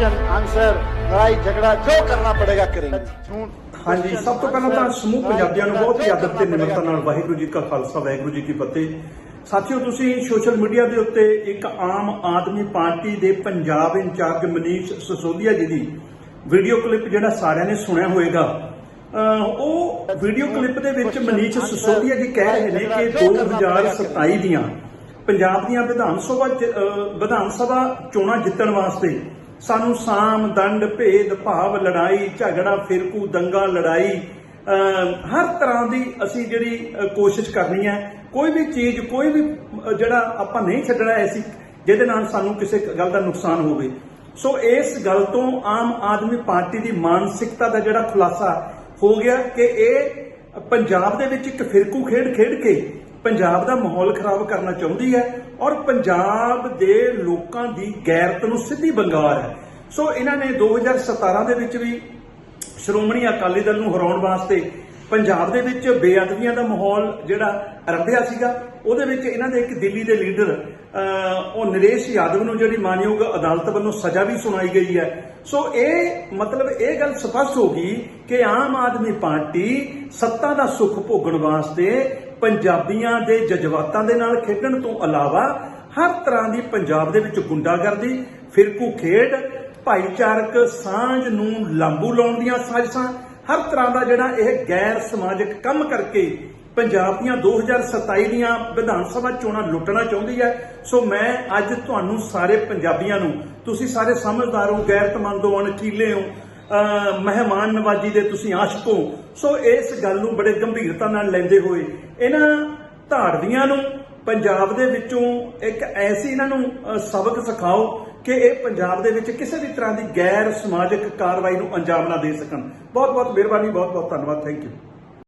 Question answer लड़ाई झगड़ा जो करना पड़ेगा करेंगे झूठ ਹਾਂਜੀ ਸਭ ਤੋਂ ਪਹਿਲਾਂ ਤਾਂ ਸਮੂਹ ਪੰਜਾਬੀਆਂ ਨੂੰ ਬਹੁਤ ਹੀ ਆਦਰ ਤੇ ਨਿਮਰਤਾ ਨਾਲ ਵਾਹਿਗੁਰੂ ਜੀ ਕਾ ਖਾਲਸਾ ਵਾਹਿਗੁਰੂ ਜੀ ਕੀ ਫਤਿਹ ਸਾਥੀਓ ਤੁਸੀਂ ਸੋਸ਼ਲ ਮੀਡੀਆ ਦੇ ਉੱਤੇ ਇੱਕ ਆਮ ਆਦਮੀ ਪਾਰਟੀ ਦੇ ਪੰਜਾਬ ਇੰਚਾਰਜ ਮਨੀਸ਼ ਸਸੋਦੀਆ ਜੀ ਦੀ ਵੀਡੀਓ ਕਲਿੱਪ ਜਿਹੜਾ ਸਾਰਿਆਂ ਨੇ ਸੁਣਿਆ ਹੋਵੇਗਾ ਅਹ ਉਹ ਵੀਡੀਓ ਕਲਿੱਪ ਦੇ ਵਿੱਚ ਮਨੀਸ਼ ਸਸੋਦੀਆ ਜੀ ਕਹਿ ਰਹੇ ਨੇ ਕਿ 2027 ਦੀਆਂ ਪੰਜਾਬ ਦੀਆਂ ਵਿਧਾਨ ਸਭਾ ਚ- ਅਹ ਵਿਧਾਨ ਸਭਾ ਚੋਣਾਂ ਜਿੱਤਣ ਵਾਸਤੇ ਸਾਨੂੰ ਸਾਮ, ਦੰਡ, ਭੇਦ, ਭਾਵ, ਲੜਾਈ, ਝਗੜਾ, ਫਿਰਕੂ, ਦੰਗਾ, ਲੜਾਈ ਹਰ ਤਰ੍ਹਾਂ ਦੀ ਅਸੀਂ ਜਿਹੜੀ ਕੋਸ਼ਿਸ਼ ਕਰਨੀ ਹੈ। ਕੋਈ ਵੀ ਚੀਜ਼, ਕੋਈ ਵੀ ਜਿਹੜਾ ਆਪਾਂ ਨਹੀਂ ਛੱਡਣਾ ਐਸੀ ਜਿਹਦੇ ਨਾਲ ਸਾਨੂੰ ਕਿਸੇ ਗੱਲ ਦਾ ਨੁਕਸਾਨ ਹੋਵੇ। ਸੋ ਇਸ ਗੱਲ ਤੋਂ ਆਮ ਆਦਮੀ ਪਾਰਟੀ ਦੀ ਮਾਨਸਿਕਤਾ ਦਾ ਜਿਹੜਾ ਖੁਲਾਸਾ ਹੋ ਗਿਆ ਕਿ ਇਹ ਪੰਜਾਬ ਦੇ ਵਿੱਚ ਇੱਕ ਫਿਰਕੂ ਖੇਡ ਖੇਡ ਕੇ ਪੰਜਾਬ ਦਾ ਮਾਹੌਲ ਖਰਾਬ ਕਰਨਾ ਚਾਹੁੰਦੀ ਹੈ ਔਰ ਪੰਜਾਬ ਦੇ ਲੋਕਾਂ ਦੀ ਗੈਰਤ ਨੂੰ ਸਿੱਧੀ ਬੰਗਾਰ ਹੈ। ਸੋ ਇਹਨਾਂ ਨੇ 2017 ਦੇ ਵਿੱਚ ਵੀ ਸ਼੍ਰੋਮਣੀ ਅਕਾਲੀ ਦਲ ਨੂੰ ਹਰਾਉਣ ਵਾਸਤੇ ਪੰਜਾਬ ਦੇ ਵਿੱਚ ਬੇਅਦਬੀਆਂ ਦਾ ਮਾਹੌਲ ਜਿਹੜਾ ਰੱਖਿਆ ਸੀਗਾ, ਉਹਦੇ ਵਿੱਚ ਇਹਨਾਂ ਦੇ ਇੱਕ ਦਿੱਲੀ ਦੇ ਲੀਡਰ ਉਹ ਨਰੇਸ਼ ਯਾਦਵ ਨੂੰ ਜਿਹੜੀ ਮਾਨਯੋਗ ਅਦਾਲਤ ਵੱਲੋਂ ਸਜ਼ਾ ਵੀ ਸੁਣਾਈ ਗਈ ਹੈ। ਸੋ ਇਹ ਮਤਲਬ ਇਹ ਗੱਲ ਸਪਸ਼ਟ ਹੋ ਗਈ ਕਿ ਆਮ ਆਦਮੀ ਪਾਰਟੀ ਸੱਤਾ ਦਾ ਸੁੱਖ ਭੋਗਣ ਵਾਸਤੇ ਪੰਜਾਬੀਆਂ ਦੇ ਜਜ਼ਬਾਤਾਂ ਦੇ ਨਾਲ ਖੇਡਣ ਤੋਂ ਇਲਾਵਾ ਹਰ ਤਰ੍ਹਾਂ ਦੀ ਪੰਜਾਬ ਦੇ ਵਿੱਚ ਗੁੰਡਾਗਰਦੀ, ਫਿਰਕੂ ਖੇਡ, ਭਾਈਚਾਰਕ ਸਾਂਝ ਨੂੰ ਲਾਂਬੂ ਲਾਉਣ ਦੀਆਂ ਸਾਜ਼ਿਸ਼ਾਂ ਹਰ ਤਰ੍ਹਾਂ ਦਾ ਜਿਹੜਾ ਇਹ ਗੈਰ ਸਮਾਜਿਕ ਕੰਮ ਕਰਕੇ ਪੰਜਾਬ ਦੀਆਂ 2027 ਦੀਆਂ ਵਿਧਾਨ ਸਭਾ ਚੋਣਾਂ ਲੁੱਟਣਾ ਚਾਹੁੰਦੀ ਹੈ। ਸੋ ਮੈਂ ਅੱਜ ਤੁਹਾਨੂੰ ਸਾਰੇ ਪੰਜਾਬੀਆਂ ਨੂੰ, ਤੁਸੀਂ ਸਾਰੇ ਸਮਝਦਾਰ ਹੋ, ਗੈਰਤਮੰਦ ਹੋ ਅਣਖੀਲੇ ਹੋ ਮਹਿਮਾਨ ਨਵਾਜੀ ਦੇ ਤੁਸੀਂ ਆਸ਼ਕ ਹੋ, ਸੋ ਇਸ ਗੱਲ ਨੂੰ ਬੜੇ ਗੰਭੀਰਤਾ ਨਾਲ ਲੈਂਦੇ ਹੋਏ ਇਹਨਾਂ ਧਾੜਵੀਆਂ ਨੂੰ, ਪੰਜਾਬ ਦੇ ਵਿੱਚੋਂ ਇੱਕ ਐਸੀ ਇਹਨਾਂ ਨੂੰ ਸਬਕ ਸਿਖਾਓ ਕਿ ਇਹ ਪੰਜਾਬ ਦੇ ਵਿੱਚ ਕਿਸੇ ਵੀ ਤਰ੍ਹਾਂ ਦੀ ਗੈਰ ਸਮਾਜਿਕ ਕਾਰਵਾਈ ਨੂੰ ਅੰਜਾਮ ਨਾ ਦੇ ਸਕਣ। ਬਹੁਤ ਬਹੁਤ ਮਿਹਰਬਾਨੀ ਬਹੁਤ ਬਹੁਤ ਧੰਨਵਾਦ। Thank you